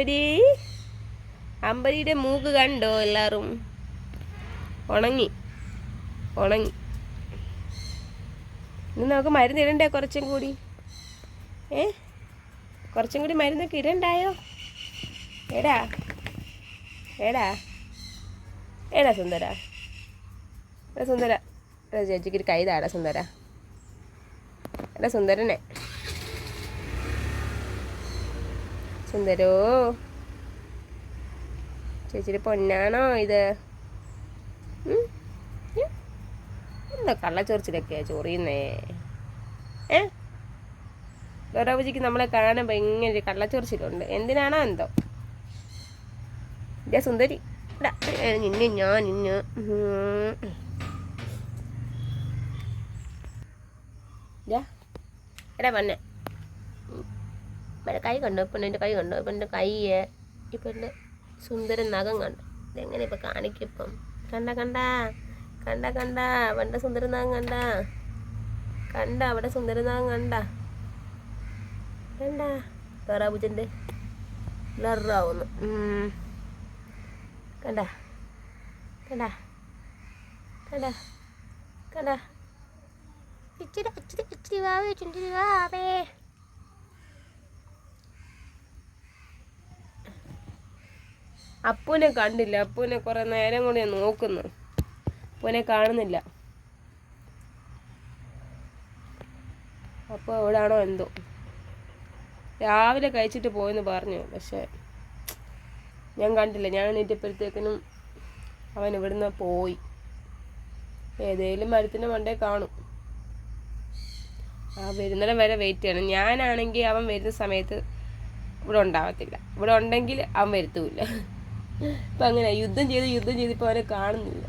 അമ്പരി. അമ്പരിയുടെ മൂക്ക് കണ്ടോ എല്ലാവരും ഉണങ്ങി. ഉണങ്ങി. ഇന്ന് നമുക്ക് മരുന്ന് ഇടണ്ടേ കുറച്ചും കൂടി? ഏ? കുറച്ചും കൂടി മരുന്നൊക്കെ ഇടണ്ടായോ? എടാ. എടാ. എടാ സുന്ദര. എടാ സുന്ദര. എടാ ചേച്ചിക്ക് ഒരു സുന്ദര. എടാ സുന്ദരനെ. സുന്ദരോ? ചേച്ചിയുടെ പൊന്നാണോ ഇത്? എന്താ കള്ള എന്താ കള്ളച്ചൊറിച്ചിലൊക്കെയാ ചൊറിയുന്നേ? ഏ? ഡോറാബുജിക്ക് നമ്മളെ കാണുമ്പോൾ ഇങ്ങനെ ഒരു കള്ളച്ചൊറിച്ചിലുണ്ട്. എന്തിനാണോ എന്തോ? ഇതേ സുന്ദരി നിന്നെ ഞാൻ നിന്നെ. എടാ പൊന്നെ. ഇവിടെ കൈ കണ്ടു? ഇപ്പം എന്റെ കൈ കണ്ടു? ഇപ്പം എന്റെ കൈ ഇപ്പം എന്റെ സുന്ദര നഖം കണ്ടു? ഇതെങ്ങനെ ഇപ്പം കാണിക്കും ഇപ്പം? കണ്ട കണ്ട. കണ്ട കണ്ട. സുന്ദര സുന്ദരനാഗം കണ്ട. കണ്ട അവിടെ സുന്ദരനാഗം കണ്ട. കണ്ട. താറാപൂജന്റെ ലറാവുന്നു കണ്ട. കണ്ട. കണ്ട. കണ്ട. ഇച്ചിരി ഇച്ചിരി ഇച്ചിരി വാവേ ചുണ്ടിരി വാവേ. അപ്പൂനെ കണ്ടില്ല. അപ്പൂനെ കുറെ നേരം കൂടി ഞാൻ നോക്കുന്നു. അപ്പൂനെ കാണുന്നില്ല. അപ്പോൾ എവിടാണോ എന്തോ. രാവിലെ കഴിച്ചിട്ട് പോയെന്ന് പറഞ്ഞു. പക്ഷേ ഞാൻ കണ്ടില്ല. ഞാൻ എണീറ്റപ്പോഴത്തേക്കിനും അവൻ ഇവിടുന്ന് പോയി. ഏതേലും മരത്തിന്റെ മണ്ടേ കാണും. ആ വരുന്നിടം വരെ വെയിറ്റ് ചെയ്യണം. ഞാനാണെങ്കിൽ അവൻ വരുന്ന സമയത്ത് ഇവിടെ ഉണ്ടാവത്തില്ല. ഇവിടെ ഉണ്ടെങ്കിൽ അവൻ വരുത്തുമില്ല ഇപ്പം അങ്ങനെ യുദ്ധം ചെയ്ത് യുദ്ധം ചെയ്ത് ഇപ്പോൾ കാണുന്നില്ല.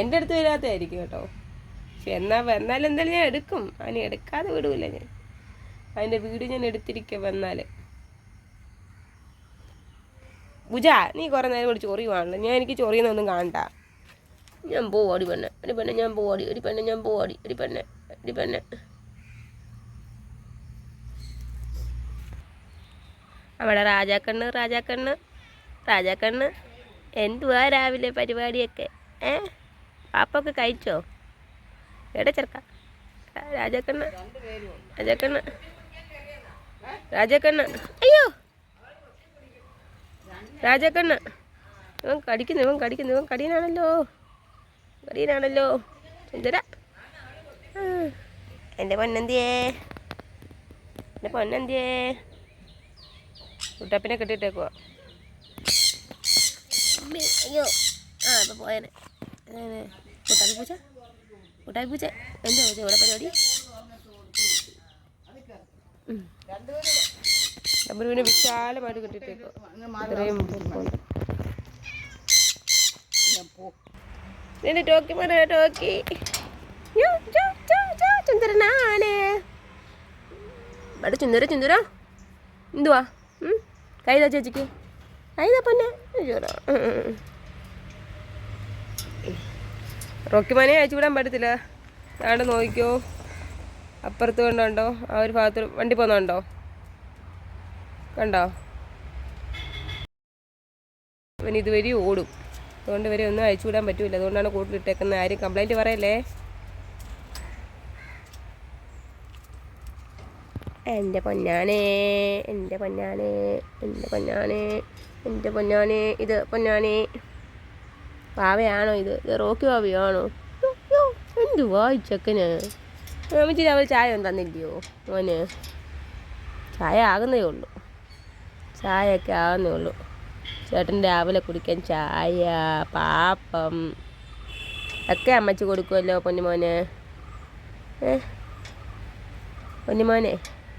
എന്റെ അടുത്ത് വരാത്തതായിരിക്കും കേട്ടോ. പക്ഷെ എന്നാൽ വന്നാൽ എന്തായാലും ഞാൻ എടുക്കും. അതിനെ എടുക്കാതെ വിടൂല ഞാൻ. അതിന്റെ വീട് ഞാൻ എടുത്തിരിക്കുക വന്നാൽ ഭുജ നീ കുറേ നേരം കൂടി ചൊറിയുവാണല്ലോ ഞാൻ എനിക്ക് ചൊറിയുന്നൊന്നും കാണണ്ട. ഞാൻ പോവാടി പെണ്ണെ. ഒരു പെണ്ണെ ഞാൻ പോവാടി. ഒരു പെണ്ണെ ഞാൻ പോവാടി. ഒരു പെണ്ണെ ഒരു പെണ്ണെ. അവിടെ രാജാക്കണ്ണ് രാജാക്കണ്ണ്. രാജാക്കണ്ണ് എന്തുവാ രാവിലെ പരിപാടിയൊക്കെ? ഏ? പാപ്പൊക്കെ കഴിച്ചോ? എവിടെ ചെറുക്ക? രാജാക്കണ്ണ് രാജാക്കണ്ണ് രാജാക്കണ്ണ് അയ്യോ! രാജാക്കണ്ണ് ഇവൻ കടിക്കുന്നു ഇവൻ കടിക്കുന്നു ഇവൻ കടിയനാണല്ലോ കടിയനാണല്ലോ ആ, എന്റെ പൊന്നെന്തിയേ? എന്റെ പൊന്നെന്തിയേ? കുട്ടപ്പിനെ കെട്ടിയിട്ടേക്കുവാ. അയ്യോ ആ അത് പോയനെ കുട്ടാപ്പി പൂച്ച കുട്ടാപ്പി പൂച്ച എന്താ പൂച്ച ഇവിടെ പരിപാടി ഡബ്രുവിനെ വിശാലമായിട്ട് കെട്ടിയിട്ടേക്കോ ഇത്രയും ടോക്കി മറ ടോക്കി ചുന്ദരനാണ് ഇവിടെ ചുന്ദര ചുന്ദര എന്തുവാ? കൈതാ ചേച്ചിക്ക് ഉം, ഉം. റോക്കിമാനെ അയച്ചു വിടാൻ പറ്റത്തില്ല. നാട് നോക്കിക്കോ. അപ്പുറത്ത് കണ്ടോ ആ ഒരു ഭാഗത്ത് വണ്ടി പോകുന്നുണ്ടോ? കണ്ടോ? അവൻ ഇതുവരെ ഓടും. അതുകൊണ്ട് ഇവരെ ഒന്നും അയച്ചു വിടാൻ പറ്റൂല. അതുകൊണ്ടാണ് കൂട്ടിലിട്ടേക്കുന്നത് ആരും കംപ്ലൈന്റ് പറയല്ലേ? എന്റെ പൊന്നാനേ എന്റെ പൊന്നാനേ എന്റെ പൊന്നാനേ. എന്റെ പൊന്നാനെ ഇത് പൊന്നാനെ. പാവയാണോ ഇത്? ഇത് റോക്കി പാവയാണോ? എന്ത് വായി ചെക്കന്? അമ്മച്ചി അവൾ ചായ ഒന്നും തന്നില്ലയോ മോന്? ചായ ആകുന്നേ ഉള്ളൂ. ചായയൊക്കെ ആകുന്നേ ഉള്ളൂ. ചേട്ടൻ രാവിലെ കുടിക്കാൻ ചായ പാപ്പം. ഒക്കെ അമ്മച്ചി കൊടുക്കുമല്ലോ പൊന്നുമോന്. ഏ? പൊന്നുമോനെ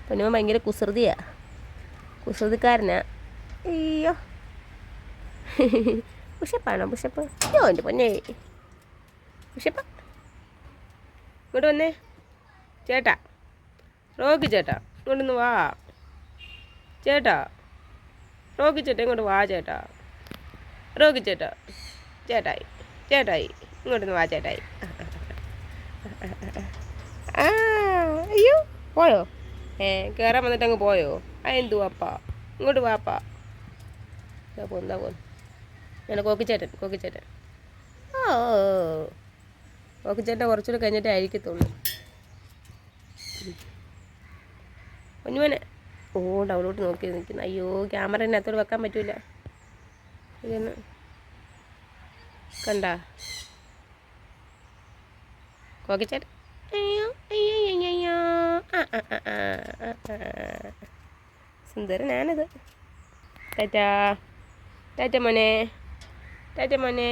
പൊന്നുമോൻ ഭയങ്കര കുസൃതിയാ. കുസൃതിക്കാരനാ. അയ്യോ. പുഷപ്പാണോ പുഷപ്പ് അയ്യോ എന്റെ പൊന്നെ പുഷപ്പ ഇങ്ങോട്ട് വന്നേ ചേട്ടാ റോക്കി ചേട്ടാ ഇങ്ങോട്ടൊന്ന് വാ ചേട്ടാ റോക്കി ചേട്ടാ ഇങ്ങോട്ട് വാ ചേട്ടാ റോക്കി ചേട്ടാ ചേട്ടായി ചേട്ടായി ഇങ്ങോട്ടൊന്ന് വാ ചേട്ടായി അയ്യോ പോയോ ഏ കയറാൻ വന്നിട്ട് അങ്ങ് പോയോ ആ എന്തുവാ അപ്പാ ഇങ്ങോട്ട് വാപ്പാ പോന്നു പോന്നു ഞാൻ കോക്കിച്ചേട്ടൻ കോക്കിച്ചേട്ടൻ. ഓ കോക്കിച്ചേട്ടൻ കുറച്ചുകൂടെ കഴിഞ്ഞിട്ടേ ആയിരിക്കത്തുള്ളൂ. കുഞ്ഞുമോനെ ഓ ഡൗൺലോഡ് നോക്കി നിൽക്കുന്നു. അയ്യോ ക്യാമറ അതിനകത്തോട് വെക്കാൻ പറ്റൂല. കണ്ട. കോക്കിച്ചേട്ടൻ. അയ്യോ അയ്യോ അയ്യോ ആ ആ ടാറ്റാ. ടാറ്റ മോനെ. ടാറ്റ മോനെ